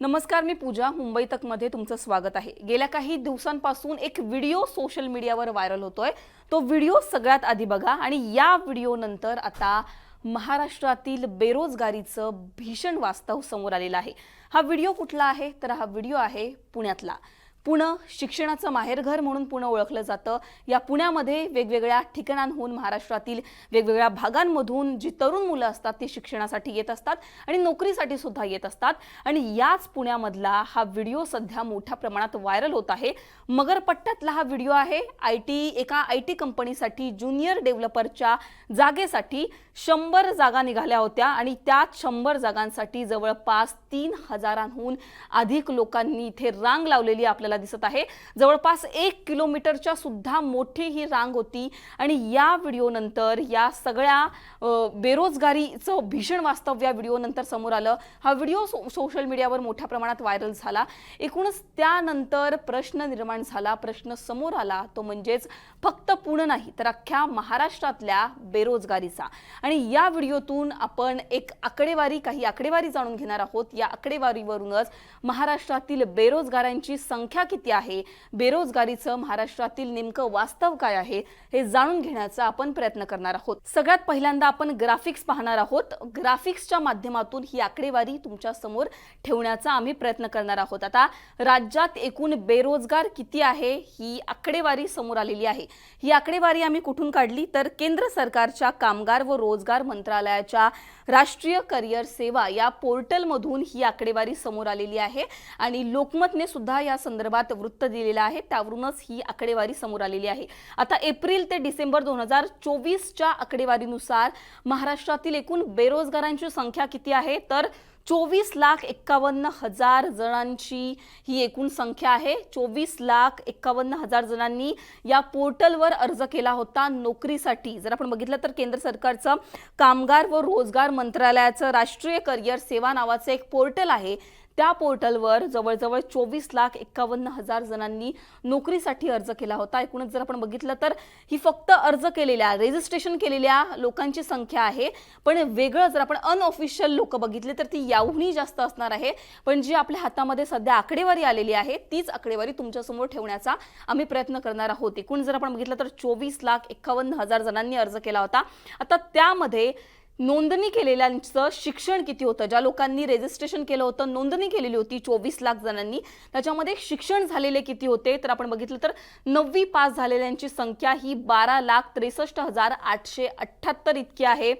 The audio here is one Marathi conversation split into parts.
नमस्कार मी पूजा. मुंबई तकमध्ये तुमचं स्वागत आहे. गेल्या काही दिवसांपासून एक व्हिडिओ सोशल मीडियावर व्हायरल होतोय. तो व्हिडिओ सगळ्यात आधी बघा आणि या व्हिडिओनंतर आता महाराष्ट्रातील बेरोजगारीचं भीषण वास्तव समोर आलेलं आहे. हा व्हिडिओ कुठला आहे? तर हा व्हिडिओ आहे पुण्यातला. पुणे शिक्षणाचं माहेरघर म्हणून पुणे ओळखलं जातं. या पुण्यामध्ये वेगवेगळ्या ठिकाणांहून महाराष्ट्रातील वेगवेगळ्या भागांमधून जी तरुण मुलं असतात ती शिक्षणासाठी येत असतात आणि नोकरीसाठी सुद्धा येत असतात. आणि याच पुण्यामधला हा व्हिडिओ सध्या मोठ्या प्रमाणात व्हायरल होत आहे. मगरपट्ट्यातला हा व्हिडिओ आहे. आय टी एका आय टी कंपनीसाठी ज्युनियर डेव्हलपरच्या जागेसाठी शंभर जागा निघाल्या होत्या आणि त्यात शंभर जागांसाठी जवळपास तीन हजारांहून अधिक लोकांनी इथे रांग लावलेली आपल्याला दिसत आहे. जवळपास एक किलोमीटरच्या सुद्धा मोठी ही रांग होती. आणि या व्हिडिओनंतर या सगळ्या बेरोजगारीचं भीषण वास्तव या व्हिडिओनंतर समोर आलं. हा व्हिडिओ सो सोशल मीडियावर मोठ्या प्रमाणात व्हायरल झाला. एकूणच त्यानंतर प्रश्न निर्माण झाला. प्रश्न समोर आला. तो म्हणजेच फक्त पुणे नाही तर अख्ख्या महाराष्ट्रातल्या बेरोजगारीचा. आणि या व्हिडिओतून आपण एक आकडेवारी काही आकडेवारी जाणून घेणार आहोत. या आकडेवारीवरूनच महाराष्ट्रातील बेरोजगारांची संख्या किती आहे? बेरोजगारीचं महाराष्ट्रातील नेमकं वास्तव काय आहे? हे जाणून घेण्याचा आपण प्रयत्न करणार आहोत. सगळ्यात पहिल्यांदा आपण ग्राफिक्स पाहणार आहोत. ग्राफिक्सच्या माध्यमातून ही आकडेवारी तुमच्यासमोर ठेवण्याचा आम्ही प्रयत्न करणार आहोत. आता राज्यात एकूण बेरोजगार किती आहे? ही आकडेवारी समोर आलेली आहे. ही आकडेवारी आम्ही कुठून काढली? तर केंद्र सरकारच्या कामगार व रोजगार मंत्रालयाच्या राष्ट्रीय करिअर सेवा या पोर्टलमधून ही आकडेवारी समोर आलेली आहे. आणि लोकमतने सुद्धा या संदर्भात वृत्त दिलेलं आहे. त्यावरूनच ही आकडेवारी समोर आलेली आहे. आता एप्रिल ते डिसेंबर दोन हजार चोवीसच्या आकडेवारीनुसार महाराष्ट्रातील एकूण बेरोजगारांची संख्या किती आहे? तर चोवीस लाख एक्कावन्न हजार जणांची ही एकूण संख्या आहे. चोवीस लाख एक्कावन्न हजार जणांनी या पोर्टलवर अर्ज केला होता नोकरीसाठी. जर आपण बघितलं तर केंद्र सरकारचं कामगार व रोजगार मंत्रालयाचं राष्ट्रीय करिअर सेवा नावाचं एक पोर्टल आहे. त्या पोर्टलवर जवळजवळ चोवीस लाख एक्कावन्न हजार जणांनी नोकरीसाठी अर्ज केला होता. एकूणच जर आपण बघितलं तर ही फक्त अर्ज केलेल्या रजिस्ट्रेशन केलेल्या लोकांची संख्या आहे. पण वेगळं जर आपण अनऑफिशियल लोक बघितले तर ती याहूनही जास्त असणार आहे. पण जी आपल्या हातामध्ये सध्या आकडेवारी आलेली आहे तीच आकडेवारी तुमच्यासमोर ठेवण्याचा आम्ही प्रयत्न करणार आहोत. एकूण जर आपण बघितलं तर चोवीस लाख एक्कावन्न हजार जणांनी अर्ज केला होता. आता त्यामध्ये नोंदणी केलेल्यांचं शिक्षण किती होतं? ज्या लोकांनी रेजिस्ट्रेशन केलं होतं नोंदणी केलेली होती चोवीस लाख जणांनी. त्याच्यामध्ये शिक्षण झालेले किती होते? तर आपण बघितलं तर नववी पास झालेल्यांची संख्या ही बारा लाख त्रेसष्ट हजार आठशे अठ्ठ्याहत्तर इतकी आहे.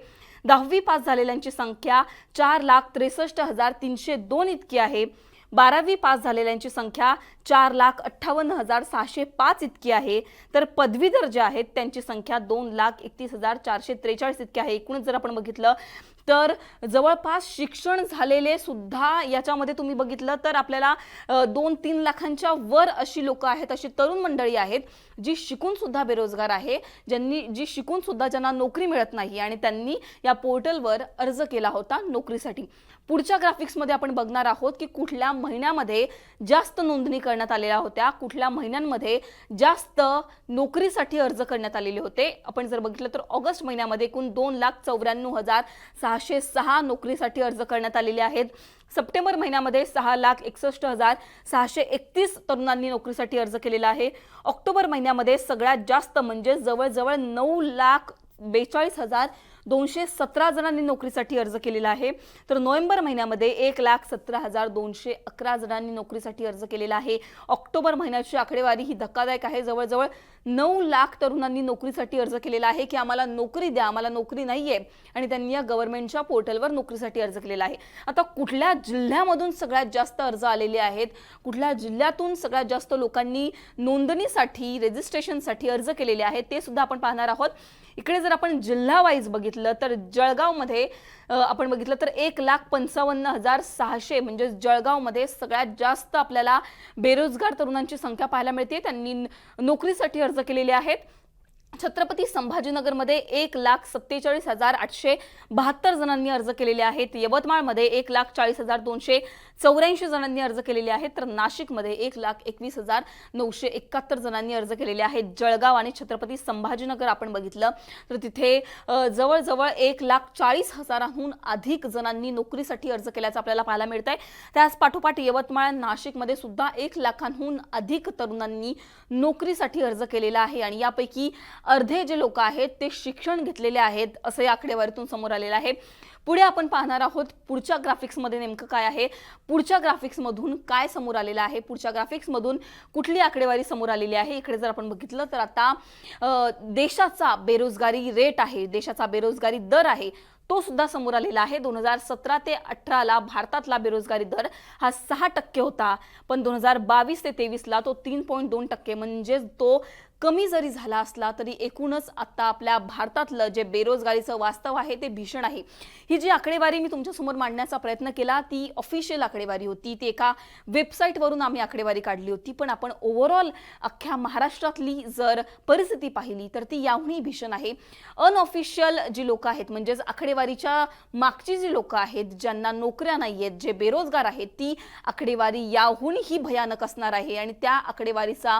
दहावी पास झालेल्यांची संख्या चार लाख त्रेसष्ट हजार तीनशे दोन इतकी आहे. बारावी पास झालेल्यांची संख्या चार लाख अठ्ठावन्न हजार सहाशे पाच इतकी आहे. तर पदवीधर जे आहेत त्यांची संख्या दोन लाख एकतीस हजार चारशे त्रेचाळीस इतकी आहे. एकूणच जर आपण बघितलं तर जवळपास शिक्षण झालेले सुद्धा याच्यामध्ये तुम्ही बघितलं तर आपल्याला दोन तीन लाखांच्या वर अशी लोक आहेत अशी तरुण मंडळी आहेत. जी शिकून सुद्धा बेरोजगार आहे ज्यांनी जी शिकून सुद्धा ज्यांना नोकरी मिळत नाही आणि त्यांनी या पोर्टलवर अर्ज केला होता नोकरीसाठी. पुढच्या ग्राफिक्समध्ये आपण बघणार आहोत की कुठल्या महिन्यामध्ये जास्त नोंदणी करण्यात आलेल्या होत्या कुठल्या महिन्यांमध्ये जास्त नोकरीसाठी अर्ज करण्यात आलेले होते. आपण जर बघितलं तर ऑगस्ट महिन्यामध्ये एकूण दोन लाख चौऱ्याण्णव हजार सहाशे सहा नोकरीसाठी अर्ज करण्यात आलेले आहेत. सप्टेंबर महिन्यामध्ये सहा लाख एकसष्ट हजार सहाशे एकतीस तरुणांनी नोकरीसाठी अर्ज केलेला आहे. ऑक्टोबर महिन्यामध्ये सगळ्यात जास्त म्हणजे जवळजवळ नऊ लाख बेचाळीस हजार दोनशे सतरा जणांनी नोकरीसाठी अर्ज केलेला आहे. तर नोव्हेंबर महिन्यामध्ये एक लाख सतरा हजार दोनशे अकरा जणांनी नोकरीसाठी अर्ज केलेला आहे. ऑक्टोबर महिन्याची आकडेवारी ही धक्कादायक आहे. जवळजवळ नऊ लाख तरुणांनी नोकरीसाठी अर्ज केलेला आहे की आम्हाला नोकरी द्या आम्हाला नोकरी नाही आहे आणि त्यांनी या गव्हर्नमेंटच्या पोर्टलवर नोकरीसाठी अर्ज केलेला आहे. आता कुठल्या जिल्ह्यामधून सगळ्यात जास्त अर्ज आलेले आहेत? कुठल्या जिल्ह्यातून सगळ्यात जास्त लोकांनी नोंदणीसाठी रेजिस्ट्रेशनसाठी अर्ज केलेले आहेत ते सुद्धा आपण पाहणार आहोत. इकडे जर आपण जिल्हा वाईज बघितलं तर जळगावमध्ये आपण बघितलं तर एक लाख पंचावन्न हजार सहाशे म्हणजे जळगावमध्ये सगळ्यात जास्त आपल्याला बेरोजगार तरुणांची संख्या पाहायला मिळते. त्यांनी नोकरीसाठी अर्ज केलेले आहेत. छत्रपती संभाजीनगरमध्ये एक लाख सत्तेचाळीस हजार आठशे बहात्तर जणांनी अर्ज केलेले आहेत. यवतमाळमध्ये एक लाख चाळीस हजार दोनशे चौऱ्याऐंशी जणांनी अर्ज केलेले आहेत तर नाशिकमध्ये एक लाख एकवीस हजार नऊशे एकाहत्तर जणांनी अर्ज केलेले आहेत. जळगाव आणि छत्रपती संभाजीनगर आपण बघितलं तर तिथे जवळजवळ एक लाख चाळीस हजारांहून अधिक जणांनी नोकरीसाठी अर्ज केल्याचं आपल्याला पाहायला मिळत आहे त्याच पाठोपाठ यवतमाळ नाशिकमध्ये सुद्धा एक लाखांहून अधिक तरुणांनी नोकरीसाठी अर्ज केलेला आहे आणि यापैकी अर्धे जे लोक आहेत ते शिक्षण घेतलेले आहेत असं या आकडेवारीतून समोर आलेलं आहे. पुढे आपण पाहणार आहोत पुढच्या ग्राफिक्समध्ये नेमकं काय आहे पुढच्या ग्राफिक्समधून काय समोर आलेलं आहे पुढच्या ग्राफिक्समधून कुठली आकडेवारी समोर आलेली आहे इकडे जर आपण बघितलं तर आता देशाचा बेरोजगारी रेट आहे देशाचा बेरोजगारी दर आहे तो सुद्धा समोर आलेला आहे. दोन हजार सतरा ते अठराला भारतातला बेरोजगारी दर हा सहा टक्के होता. पण दोन हजार बावीस ते तेवीसला तो तीन पॉईंट दोन टक्के. म्हणजेच तो कमी जरी झाला असला तरी एकूणच आता आपल्या भारतातलं जे बेरोजगारीचं वास्तव आहे ते भीषण आहे. ही जी आकडेवारी मी तुमच्यासमोर मांडण्याचा प्रयत्न केला ती ऑफिशियल आकडेवारी होती. ती एका वेबसाईटवरून आम्ही आकडेवारी काढली होती. पण आपण ओव्हरऑल अख्ख्या महाराष्ट्रातली जर परिस्थिती पाहिली तर ती याहूनही भीषण आहे. अनऑफिशियल जी लोक आहेत म्हणजेच आकडेवारी आकडेवारीच्या मागची जी लोक आहेत ज्यांना नोकऱ्या नाही आहेत जे बेरोजगार आहेत ती आकडेवारी याहूनही भयानक असणार आहे आणि त्या आकडेवारीचा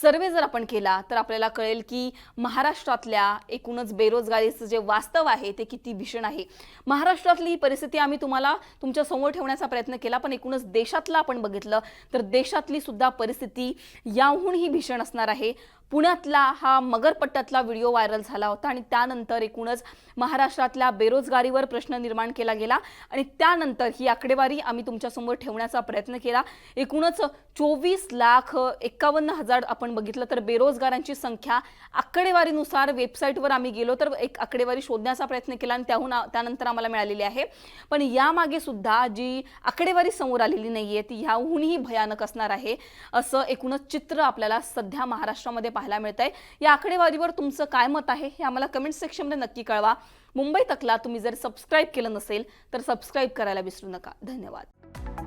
सर्वे जर आपण केला तर आपल्याला कळेल की महाराष्ट्रातल्या एकूणच बेरोजगारीचं जे वास्तव आहे ते किती भीषण आहे. महाराष्ट्रातली ही परिस्थिती आम्ही तुम्हाला तुमच्यासमोर ठेवण्याचा प्रयत्न केला पण एकूणच देशातलं आपण बघितलं तर देशातली सुद्धा परिस्थिती याहूनही भीषण असणार आहे. पुण्यातला हा मगरपट्ट्यातला व्हिडिओ व्हायरल झाला होता आणि त्यानंतर एकूणच महाराष्ट्रातल्या बेरोजगारीवर प्रश्न निर्माण केला गेला आणि त्यानंतर ही आकडेवारी आम्ही तुमच्यासमोर ठेवण्याचा प्रयत्न केला. एकूणच चोवीस लाख एकावन्न हजार आपण बघितलं तर बेरोजगारांची संख्या आकडेवारीनुसार वेबसाईटवर आम्ही गेलो तर एक आकडेवारी शोधण्याचा प्रयत्न केला आणि त्याहून त्यानंतर आम्हाला मिळालेली आहे. पण यामागे सुद्धा जी आकडेवारी समोर आलेली नाहीये ती ह्याहूनही भयानक असणार आहे असं एकूणच चित्र आपल्याला सध्या महाराष्ट्रामध्ये पाहायला मिळत आहे या आकडेवारीवर तुमचं काय मत आहे हे आम्हाला कमेंट सेक्शनमध्ये नक्की कळवा. मुंबई तकला तुम्ही जर सबस्क्राईब केलं नसेल तर सबस्क्राईब करायला विसरू नका. धन्यवाद.